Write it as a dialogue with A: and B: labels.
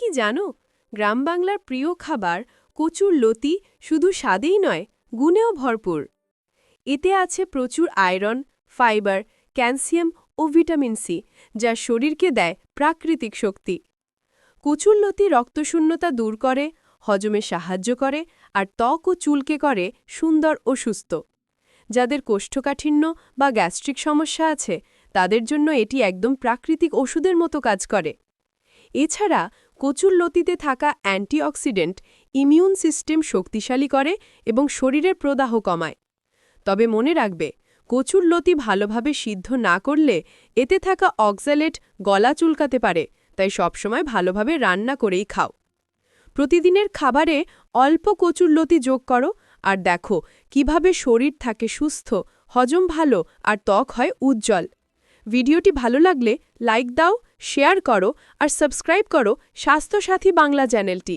A: কি জানো? গ্রাম বাংলার প্রিয় খাবার কচুর লতি শুধু স্বাদেই নয়, গুণেও ভরপুর। এতে আছে প্রচুর আয়রন, ফাইবার, ক্যালসিয়াম ও ভিটামিন সি, যা শরীরকে দেয় প্রাকৃতিক শক্তি। কচুর লতি রক্তশূন্যতা দূর করে, হজমে সাহায্য করে আর ত্বক ও চুলকে করে সুন্দর ও সুস্থ। যাদের কোষ্ঠকাঠিন্য বা গ্যাস্ট্রিক সমস্যা আছে, তাদের জন্য এটি একদম প্রাকৃতিক ওষুধের মতো কাজ করে। এছাড়া কচুর লতিতে থাকা অ্যান্টিঅক্সিডেন্ট ইমিউন সিস্টেম শক্তিশালী করে এবং শরীরের প্রদাহ কমায়। তবে মনে রাখবে, কচুর লতি ভালোভাবে সিদ্ধ না করলে এতে থাকা অক্সালেট গলা চুলকাতে পারে, তাই সবসময় ভালোভাবে রান্না করেই খাও। প্রতিদিনের খাবারে অল্প কচুর লতি যোগ করো আর দেখো কীভাবে শরীর থাকে সুস্থ, হজম ভালো আর ত্বক হয় উজ্জ্বল। ভিডিওটি ভালো লাগলে লাইক দাও শেয়ার করো আর সাবস্ক্রাইব করো স্বাস্থ্যসাথী বাংলা চ্যানেলটি।